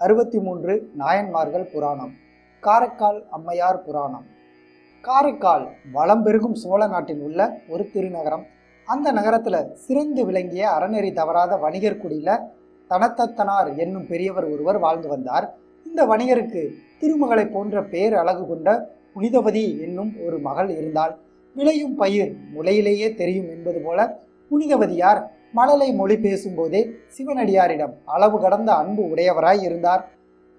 அறுபத்தி மூன்று நாயன்மார்கள் புராணம். காரைக்கால் அம்மையார் புராணம். காரைக்கால் வளம் பெருகும் சோழ நாட்டில் உள்ள ஒரு திருநகரம். அந்த நகரத்தில் சிறந்து விளங்கிய அறநெறி தவறாத வணிகர் குடியில தனத்தத்தனார் என்னும் பெரியவர் ஒருவர் வாழ்ந்து வந்தார். இந்த வணிகருக்கு திருமகளை போன்ற பேர் அழகு கொண்ட புனிதவதி என்னும் ஒரு மகள் இருந்தால் விளையும் பயிர் முளையிலேயே தெரியும் என்பது போல புனிதவதியார் மழலை மொழி பேசும்போதே சிவனடியாரிடம் அளவு கடந்த அன்பு உடையவராய் இருந்தார்.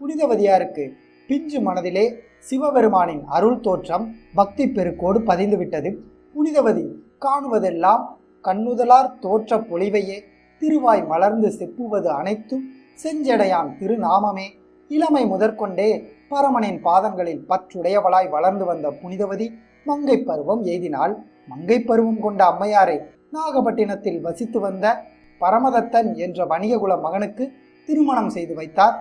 புனிதவதியாருக்கு பிஞ்சு மனதிலே சிவபெருமானின் அருள் தோற்றம் பக்தி பெருக்கோடு பதிந்துவிட்டது. புனிதவதி காணுவதெல்லாம் கண்ணுதலார் தோற்ற பொழிவையே திருவாய் மலர்ந்து செப்புவது அனைத்தும் செஞ்சடையான் திருநாமமே. இளமை முதற்கொண்டே பரமனின் பாதங்களில் பற்றுடையவளாய் வளர்ந்து வந்த புனிதவதி மங்கை பருவம் எய்தினால் மங்கை பருவம் கொண்ட அம்மையாரை நாகப்பட்டினத்தில் வசித்து வந்த பரமதத்தன் என்ற வணிககுல மகனுக்கு திருமணம் செய்து வைத்தார்.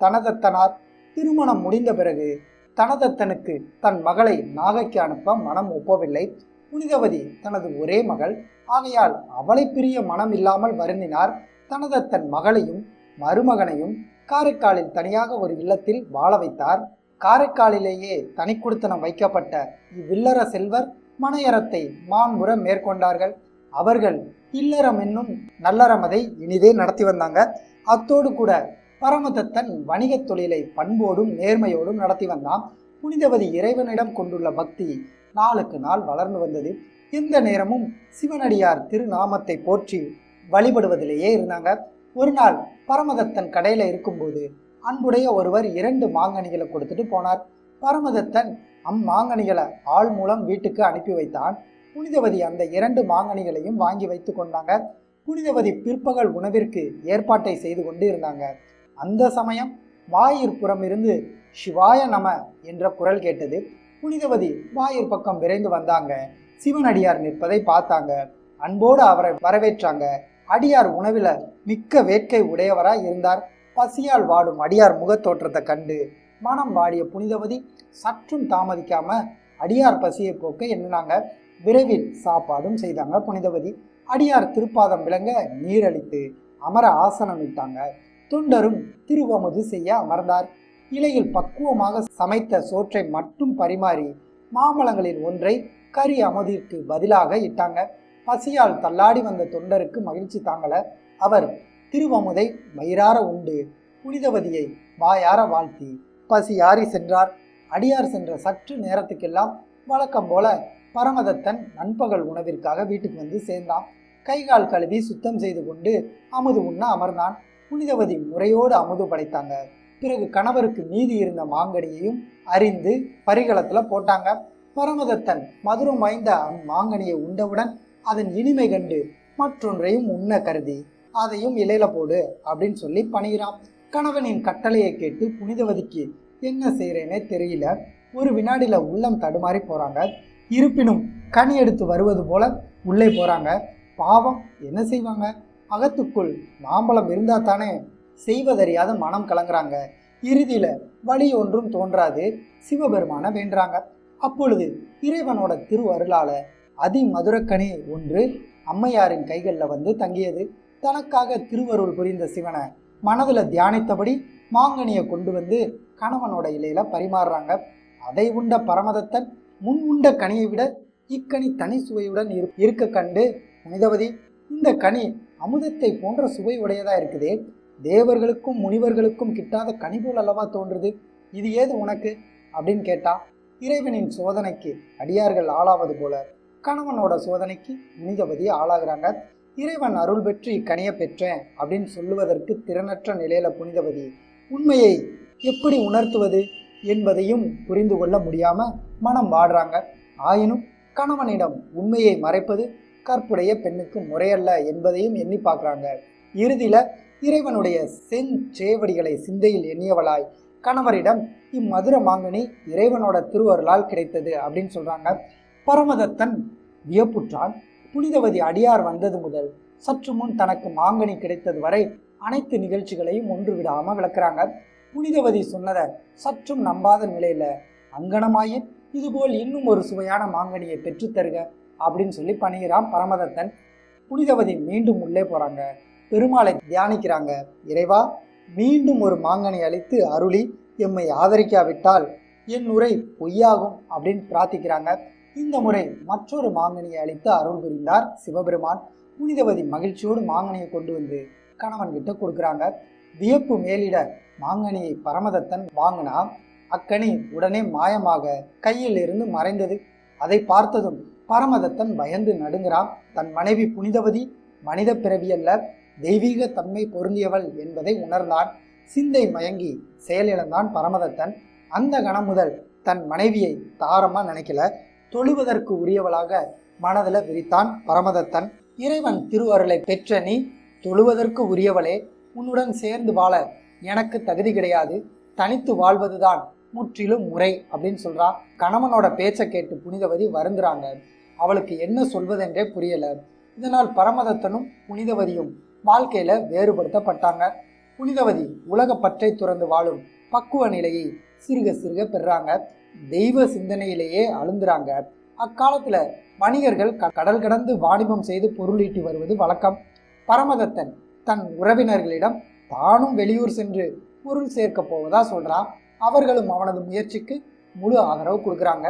தனதத்தனார் திருமணம் முடிந்த பிறகு தனதத்தனுக்கு தன் மகளை நாகைக்கு அனுப்ப மனம் ஒப்பவில்லை. புனிதவதி தனது ஒரே மகள். ஆகையால் அவளை பிரிய மனம் இல்லாமல் வருந்தினார். தனதத்தன் மகளையும் மருமகனையும் காரைக்காலில் தனியாக ஒரு இல்லத்தில் வாழ வைத்தார். காரைக்காலிலேயே தனி வைக்கப்பட்ட இவ்வில்லற செல்வர் மனையறத்தை மான்முற மேற்கொண்டார்கள். அவர்கள் இல்லறம் என்னும் நல்லறமதை இனிதே நடத்தி வந்தாங்க. அத்தோடு கூட பரமதத்தன் வணிகத் தொழிலை பண்போடும் நேர்மையோடும் நடத்தி வந்தான். புனிதவதி இறைவனிடம் கொண்டுள்ள பக்தி நாளுக்கு நாள் வளர்ந்து வந்தது. எந்த நேரமும் சிவனடியார் திருநாமத்தை போற்றி வழிபடுவதிலேயே இருந்தாங்க. ஒரு நாள் பரமதத்தன் கடையில் இருக்கும்போது அன்புடைய ஒருவர் இரண்டு மாங்கனிகளை கொடுத்துட்டு போனார். பரமதத்தன் அம்மாங்கனிகளை ஆள் மூலம் வீட்டுக்கு அனுப்பி வைத்தான். புனிதவதி அந்த இரண்டு மாங்கனிகளையும் வாங்கி வைத்து கொண்டாங்க. புனிதவதி பிற்பகல் உணவிற்கு ஏற்பாட்டை செய்து கொண்டு இருந்தாங்க அந்த சமயம் வாயிற்புறம் இருந்து சிவாய நம என்ற குரல் கேட்டது. புனிதவதி வாயிற் பக்கம் விரைந்து வந்தாங்க. சிவனடியார் நிற்பதை பார்த்தாங்க. அன்போடு அவரை வரவேற்றாங்க. அடியார் உணவில மிக்க வேட்கை உடையவராய் இருந்தார். பசியால் வாடும் அடியார் முகத்தோற்றத்தை கண்டு மனம் வாடிய புனிதவதி சற்றும் தாமதிக்காம அடியார் பசியை போக்க எண்ணினாங்க. விரைவில் சாப்பாடும் செய்தாங்க புனிதவதி. அடியார் திருப்பாதம் விளங்க நீரழித்து அமர ஆசனம் விட்டாங்க தொண்டரும் திருவமுது செய்ய அமர்ந்தார். இலையில் பக்குவமாக சமைத்த சோற்றை மட்டும் பரிமாறி மாம்பழங்களில் ஒன்றை கறி அமுதிற்கு பதிலாக இட்டாங்க. பசியால் தள்ளாடி வந்த தொண்டருக்கு மகிழ்ச்சி தாங்கல. அவர் திருவமுதை வயிறார உண்டு. புனிதவதியை வாயார வாழ்த்தி பசியாறி சென்றார். அடியார் சென்ற சற்று நேரத்துக்கெல்லாம் வழக்கம் போல பரமதத்தன் நண்பகல் உணவிற்காக வீட்டுக்கு வந்து சேர்ந்தான். கைகால் கழுவி சுத்தம் செய்து கொண்டு அமுது உண்ண அமர்ந்தான். புனிதவதி முறையோடு அமுது படைத்தாங்க. பிறகு கணவருக்கு மீதி இருந்த மாங்கனியையும் அறிந்து பரிகலத்தில் போட்டாங்க. பரமதத்தன் மதுரம் வாய்ந்த அம்மாங்கனியை உண்டவுடன் அதன் இனிமை கண்டு மற்றொன்றையும் உண்ண கருதி அதையும் இலையில போடு அப்படின்னு சொல்லி பணிகிறான். கணவனின் கட்டளையை கேட்டு புனிதவதிக்கு என்ன செய்கிறேனே தெரியல. ஒரு வினாடியில் உள்ளம் தடுமாறி போகிறாங்க இருப்பினும் கனி எடுத்து வருவது போல உள்ளே போகிறாங்க பாவம் என்ன செய்வாங்க? அகத்துக்குள் மாம்பழம் இருந்தால் தானே செய்வதறியாத மனம் கலங்குறாங்க. இறுதியில் வழி ஒன்றும் தோன்றாது. சிவபெருமானை வேண்டுறாங்க. அப்பொழுது இறைவனோட திருவருளால அதிமதுரக்கனி ஒன்று அம்மையாரின் கைகளில் வந்து தங்கியது. தனக்காக திருவருள் புரிந்த சிவனை மனதில் தியானித்தபடி மாங்கனியை கொண்டு வந்து கணவனோட இலையில பரிமாறுறாங்க. அதை உண்ட பரமதத்தன் முன் உண்ட கனியை விட இக்கனி தனி சுவையுடன் இரு இருக்க கண்டு புனிதவதி. இந்த கனி அமுதத்தை போன்ற சுவை உடையதா இருக்குதே? தேவர்களுக்கும் முனிவர்களுக்கும் கிட்டாத கனி போல் அல்லவா தோன்றுது? இது ஏது உனக்கு? அப்படின்னு கேட்டா இறைவனின் சோதனைக்கு அடியார்கள் ஆளாவது போல கணவனோட சோதனைக்கு புனிதவதி ஆளாகிறாங்க. இறைவன் அருள் பெற்று இக்கனியை பெற்றேன் அப்படின்னு சொல்லுவதற்கு திறனற்ற நிலையில புனிதவதி உண்மையை எப்படி உணர்த்துவது? என்பதையும் புரிந்து கொள்ள முடியாம மனம் வாடுறாங்க. ஆயினும் கணவனிடம் உண்மையை மறைப்பது கற்புடைய பெண்ணுக்கு முறையல்ல என்பதையும் எண்ணி பார்க்குறாங்க. இறுதியில இறைவனுடைய செஞ்சேவடிகளை சிந்தையில் எண்ணியவளாய் கணவரிடம் இம்மதுர மாங்கனி இறைவனோட திருவருளால் கிடைத்தது அப்படின்னு சொல்றாங்க. பரமதத்தன் வியப்புற்றான். புனிதவதி அடியார் வந்தது முதல் சற்று முன் தனக்கு மாங்கனி கிடைத்தது வரை அனைத்து நிகழ்ச்சிகளையும் ஒன்று விடாமல் விளக்குறாங்க. புனிதவதி சொன்னதை சற்றும் நம்பாத நிலையில அங்கனமாயின் இதுபோல் இன்னும் ஒரு சுவையான மாங்கனியை பெற்றுத்தருக அப்படின்னு சொல்லி பணிகிறான் பரமதத்தன். புனிதவதி மீண்டும் உள்ளே போறாங்க. பெருமாளை தியானிக்கிறாங்க. இறைவா மீண்டும் ஒரு மாங்கனி அளித்து அருளி எம்மை ஆதரிக்காவிட்டால் என் உரை பொய்யாகும் அப்படின்னு பிரார்த்திக்கிறாங்க. இந்த முறை மற்றொரு மாங்கனியை அளித்து அருள் புரிந்தார் சிவபெருமான். புனிதவதி மகிழ்ச்சியோடு மாங்கனியை கொண்டு வந்து கணவன் கிட்ட கொடுக்குறாங்க. வியப்பு மேலிட மாங்கனியை பரமதத்தன் வாங்கினா அக்கனி உடனே மாயமாக கையில் இருந்து மறைந்தது. அதை பார்த்ததும் பரமதத்தன் பயந்து நடுங்கிறான். தன் மனைவி புனிதவதி மனித பிறவியல்ல தெய்வீக தன்மை பொருந்தியவள் என்பதை உணர்ந்தான். சிந்தை மயங்கி செயலிழந்தான் பரமதத்தன். அந்த கணம் முதல் தன் மனைவியை தாரமா நினைக்கல. தொழுவதற்கு உரியவளாக மனதில் விரித்தான் பரமதத்தன். இறைவன் திருவருளை பெற்ற நீ தொழுவதற்கு உரியவளே. உன்னுடன் சேர்ந்து வாழ எனக்கு தகுதி கிடையாது. தனித்து வாழ்வதுதான் முற்றிலும் முறை அப்படின்னு சொல்றா. கணவனோட பேச்சை கேட்டு புனிதவதி வருந்துறாங்க. அவளுக்கு என்ன சொல்வதென்றே புரியல. இதனால் பரமதத்தனும் புனிதவதியும் வாழ்க்கையில வேறுபடுத்தப்பட்டாங்க. புனிதவதி உலக பற்றை துறந்து வாழும் பக்குவ நிலையை சிறுக சிறுக பெறாங்க தெய்வ சிந்தனையிலேயே அழுந்துறாங்க. அக்காலத்துல வணிகர்கள் க- கடல் கடந்து வாணிபம் செய்து பொருளீட்டி வருவது வழக்கம். பரமதத்தன் தன் உறவினர்களிடம் தானும் வெளியூர் சென்று பொருள் சேர்க்க போவதா சொல்கிறான் அவர்களும் அவனது முயற்சிக்கு முழு ஆதரவு கொடுக்குறாங்க.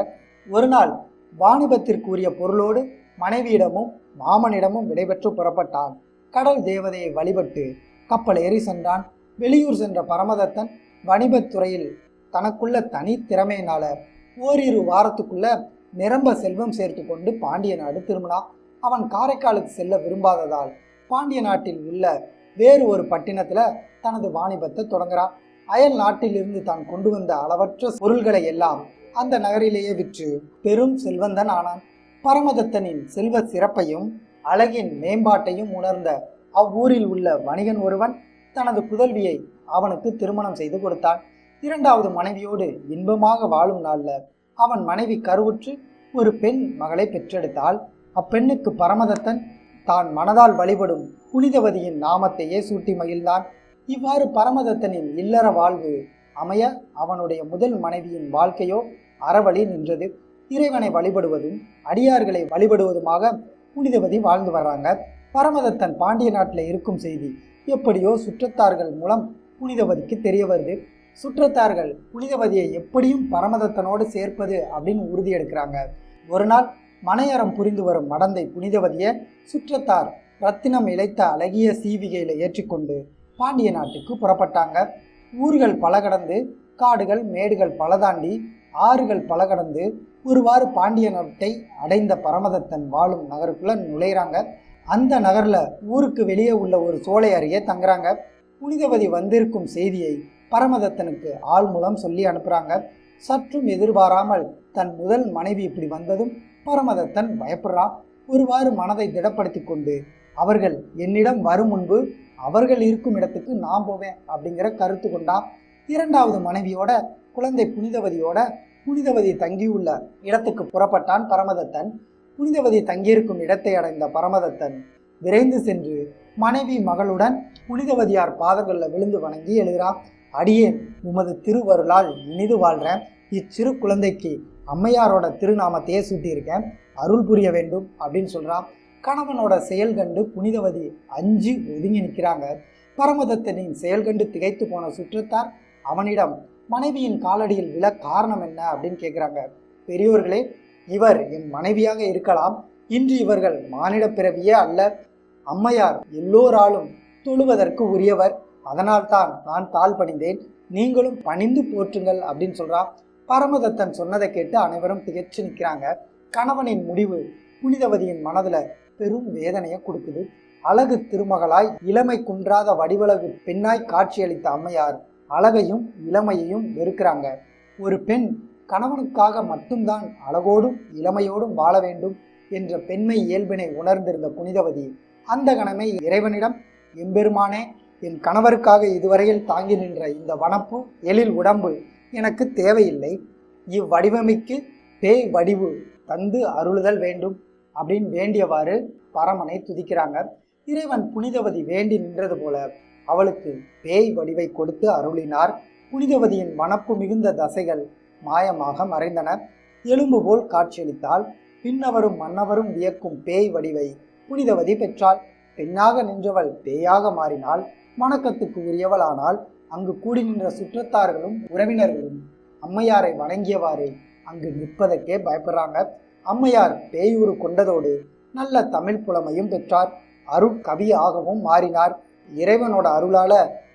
ஒரு நாள் வாணிபத்திற்குரிய பொருளோடு மனைவியிடமும் மாமனிடமும் விடைபெற்று புறப்பட்டான். கடல் தேவதையை வழிபட்டு கப்பல் ஏறி சென்றான். வெளியூர் சென்ற பரமதத்தன் வணிபத்துறையில் தனக்குள்ள தனி திறமையினால ஓரிரு வாரத்துக்குள்ள நிரம்ப செல்வம் சேர்த்து கொண்டு பாண்டிய நாடு திரும்பினான் அவன் காரைக்காலுக்கு செல்ல விரும்பாததால் பாண்டிய நாட்டில் உள்ள வேறு ஒரு பட்டினத்தில் தனது வாணிபத்தை தொடங்குறான் அயல் நாட்டிலிருந்து தான் கொண்டு வந்த அளவற்ற பொருள்களை எல்லாம் அந்த நகரிலேயே விற்று பெரும் செல்வந்தன் ஆனான். பரமதத்தனின் செல்வ சிறப்பையும் அழகின் மேம்பாட்டையும் உணர்ந்த அவ்வூரில் உள்ள வணிகன் ஒருவன் தனது புதல்வியை அவனுக்கு திருமணம் செய்து கொடுத்தான். இரண்டாவது மனைவியோடு இன்பமாக வாழும் நாள்ல அவன் மனைவி கருவுற்று ஒரு பெண் மகளை பெற்றெடுத்தால் அப்பெண்ணுக்கு பரமதத்தன் தான் மனதால் வழிபடும் புனிதவதியின் நாமத்தையே சூட்டி மகிழ்ந்தான். இவ்வாறு பரமதத்தனின் இல்லற வாழ்வு அமைய அவனுடைய முதல் மனைவியின் வாழ்க்கையோ அறவழி நின்றது. இறைவனை வழிபடுவதும் அடியார்களை வழிபடுவதுமாக புனிதவதி வாழ்ந்து வர்றாங்க. பரமதத்தன் பாண்டிய நாட்டில் இருக்கும் செய்தி எப்படியோ சுற்றத்தார்கள் மூலம் புனிதவதிக்கு தெரிய வருது. சுற்றத்தார்கள் புனிதவதியை எப்படியும் பரமதத்தனோடு சேர்ப்பது அப்படின்னு உறுதி எடுக்கிறாங்க. ஒரு நாள் மனையறம் புரிந்து வரும் மடந்தை புனிதவதியை சுற்றத்தார் ரத்தினம் இழைத்த அழகிய சீவிகையில் ஏற்றிக்கொண்டு பாண்டிய நாட்டுக்கு புறப்பட்டாங்க. ஊர்கள் பல கடந்து காடுகள் மேடுகள் பல தாண்டி ஆறுகள் பல கடந்து ஒருவாறு பாண்டிய நாட்டை அடைந்த பரமதத்தன் வாழும் நகருக்குள்ள நுழையிறாங்க. அந்த நகரில் ஊருக்கு வெளியே உள்ள ஒரு சோலை அருகே தங்குறாங்க. புனிதவதி வந்திருக்கும் செய்தியை பரமதத்தனுக்கு ஆள் மூலம் சொல்லி அனுப்புகிறாங்க சற்றும் எதிர்பாராமல் தன் முதல் மனைவி இப்படி வந்ததும் பரமதத்தன் பயப்படுறான் ஒருவாறு மனதை திடப்படுத்தி கொண்டு அவர்கள் என்னிடம் வரும் முன்பு அவர்கள் இருக்கும் இடத்துக்கு நான் போவேன் அப்படிங்கிற கருத்து கொண்டான் இரண்டாவது மனைவியோட குழந்தை புனிதவதியோட புனிதவதி தங்கியுள்ள இடத்துக்கு புறப்பட்டான் பரமதத்தன். புனிதவதி தங்கியிருக்கும் இடத்தை அடைந்த பரமதத்தன் விரைந்து சென்று மனைவி மகளுடன் புனிதவதியார் பாதங்களில் விழுந்து வணங்கி எழுகிறான் அடியேன் உமது திருவருளால் இனிது வாழ்கிறேன் இச்சிறு குழந்தைக்கு அம்மையாரோட திருநாமத்தையே சூட்டியிருக்கேன் அருள் புரிய வேண்டும் அப்படின்னு சொல்கிறான் கணவனோட செயல் கண்டு புனிதவதி அஞ்சு ஒதுங்கி நிற்கிறாங்க. பரமதத்தனின் செயல் கண்டு திகைத்து போன சுற்றத்தார் அவனிடம் மனைவியின் காலடியில் விழ காரணம் என்ன? அப்படின்னு கேட்குறாங்க பெரியோர்களே இவர் என் மனைவியாக இருக்கலாம். இன்று இவர்கள் மானிட பிறவியே அல்ல. அம்மையார் எல்லோராலும் தொழுவதற்கு உரியவர். அதனால்தான் நான் தாழ் பணிந்தேன் நீங்களும் பணிந்து போற்றுங்கள் அப்படின்னு சொல்கிறான் பரமதத்தன் சொன்னதை கேட்டு அனைவரும் திகைச்சு நிற்கிறாங்க. கணவனின் முடிவு புனிதவதியின் மனதில் பெரும் வேதனையை கொடுக்குது. அழகு திருமகளாய் இளமை குன்றாத வடிவழகு பெண்ணாய் காட்சியளித்த அம்மையார் அழகையும் இளமையையும் வெறுக்கிறாங்க. ஒரு பெண் கணவனுக்காக மட்டும்தான் அழகோடும் இளமையோடும் வாழ வேண்டும் என்ற பெண்மை இயல்பினை உணர்ந்திருந்த புனிதவதி அந்த கணமே இறைவனிடம் எம்பெருமானே என் கணவருக்காக இதுவரையில் தாங்கி நின்ற இந்த வனப்பு எழில் உடம்பு எனக்கு தேவையில்லை. இவ்வடிவமைக்கு பேய் வடிவு தந்து அருளுதல் வேண்டும் அப்படின்னு வேண்டியவாறு பரமனை துதிக்கிறாங்க. இறைவன் புனிதவதி வேண்டி நின்றது போல அவளுக்கு பேய் வடிவை கொடுத்து அருளினார். புனிதவதியின் வனப்பு மிகுந்த தசைகள் மாயமாக மறைந்தன. எலும்பு போல் காட்சியளித்தால் பின்னவரும் மன்னவரும் வியக்கும் பேய் வடிவை புனிதவதி பெற்றாள். பெண்ணாக நின்றவள் பேயாக மாறினாள். வணக்கத்துக்கு உரியவளானால் அங்கு கூடி நின்ற சுற்றத்தார்களும் உறவினர்களும் அம்மையாரை வணங்கியவாறு அங்கு நிற்பதற்கே பயப்படுறாங்க. அம்மையார் பேயூறு கொண்டதோடு நல்ல தமிழ் புலமையும் பெற்றார். அருட்கவியாகவும் மாறினார். இறைவனோட அருளால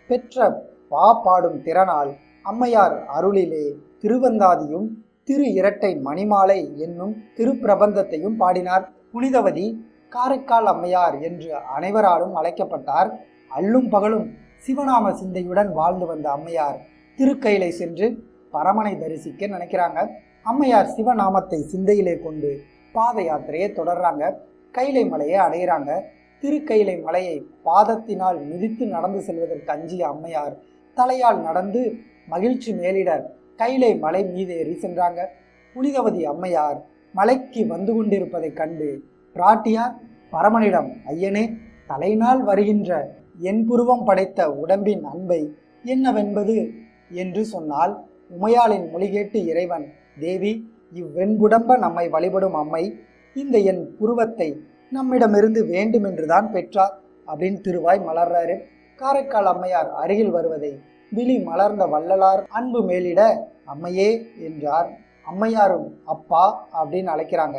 பெற்ற பா பாடும் திறனால் அம்மையார் அருளிலே திருவந்தாதியும் திரு இரட்டை மணிமாலை என்னும் திருப்பிரபந்தத்தையும் பாடினார். புனிதவதி காரைக்கால் அம்மையார் என்று அனைவராலும் அழைக்கப்பட்டார். அல்லும் பகலும் சிவநாம சிந்தையுடன் வாழ்ந்து வந்த அம்மையார் திருக்கையிலை சென்று பரமனை தரிசிக்க நினைக்கிறாங்க. அம்மையார் சிவநாமத்தை சிந்தையிலே கொண்டு பாத யாத்திரையை தொடர்றாங்க. கைலை மலையை அடையிறாங்க. திருக்கையிலை மலையை பாதத்தினால் மிதித்து நடந்து செல்வதற்கு அஞ்சிய அம்மையார் தலையால் நடந்து மகிழ்ச்சி மேலிட கைலை மலை மீதேறி சென்றாங்க. புனிதவதி அம்மையார் மலைக்கு வந்து கொண்டிருப்பதைக் கண்டு பிராட்டியார் பரமனிடம் ஐயனே தலைநாள் வருகின்ற என் புருவம் படைத்த உடம்பின் அன்பை என்னவென்பது? என்று சொன்னால் உமையாளின் மொழிகேட்டு இறைவன் தேவி இவ்வெண்புடம்ப நம்மை வழிபடும் அம்மை இந்த என் புருவத்தை நம்மிடமிருந்து வேண்டுமென்றுதான் பெற்றார் அப்படின்னு திருவாய் மலர்றாரு. காரைக்கால் அம்மையார் அருகில் வருவதை விழி மலர்ந்த வள்ளலார் அன்பு மேலிட அம்மையே என்றார். அம்மையாரும் அப்பா அப்படின்னு அழைக்கிறாங்க.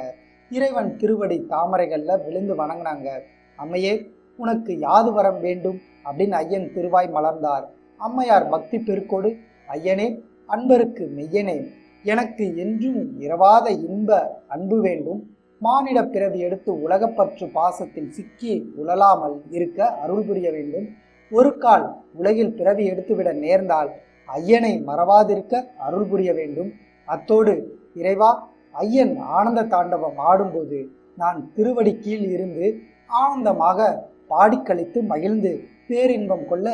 இறைவன் திருவடி தாமரைகளில் விழுந்து வணங்கினாங்க. அம்மையே உனக்கு யாது வரம் வேண்டும்? அப்படின்னு ஐயன் திருவாய் மலர்ந்தார். அம்மையார் பக்தி பெருக்கோடு ஐயனே அன்பருக்கு மெய்யனே எனக்கு என்றும் இரவாத இன்ப அன்பு வேண்டும். மானிட பிறவி எடுத்து உலகப்பற்று பாசத்தில் சிக்கி உழலாமல் இருக்க அருள் புரிய வேண்டும். ஒரு கால் உலகில் பிறவி எடுத்துவிட நேர்ந்தால் ஐயனை மறவாதிருக்க அருள் புரிய வேண்டும். அத்தோடு இறைவா ஐயன் ஆனந்த தாண்டவம் ஆடும்போது நான் திருவடி கீழ் இருந்து ஆனந்தமாக பாடிக்கழித்து மகிழ்ந்து பேரின்பம் கொள்ள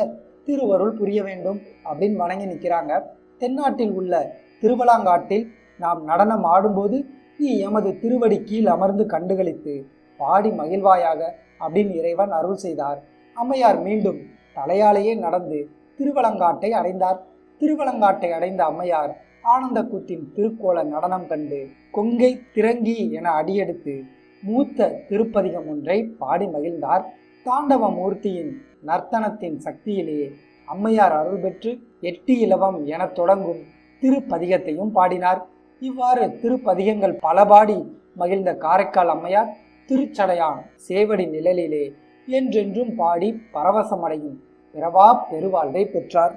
திருவருள் புரிய வேண்டும் அப்படின்னு வணங்கி நிற்கிறாங்க தென்னாட்டில் உள்ள திருவலாங்காட்டில் நாம் நடனம் ஆடும்போது நீ எமது திருவடி கீழ் அமர்ந்து கண்டுகளித்து பாடி மகிழ்வாயாக அப்படின்னு இறைவன் அருள் செய்தார். அம்மையார் மீண்டும் தலையாலேயே நடந்து திருவலங்காட்டை அடைந்தார். திருவலங்காட்டை அடைந்த அம்மையார் ஆனந்த கூத்தின் திருக்கோல நடனம் கண்டு கொங்கை திரங்கி என அடியெடுத்து மூத்த திருப்பதிகம் ஒன்றை பாடி மகிழ்ந்தார். தாண்டவ மூர்த்தியின் நர்த்தனத்தின் சக்தியிலே அம்மையார் அருள் பெற்று எட்டி இலவம் என தொடங்கும் திருப்பதிகத்தையும் பாடினார். இவ்வாறு திருப்பதிகங்கள் பல பாடி மகிழ்ந்த காரைக்கால் அம்மையார் திருச்சடையான் சேவடி நிழலிலே என்றென்றும் பாடி பரவசமடையும் பிறவா பெருவாழ்வை பெற்றார்.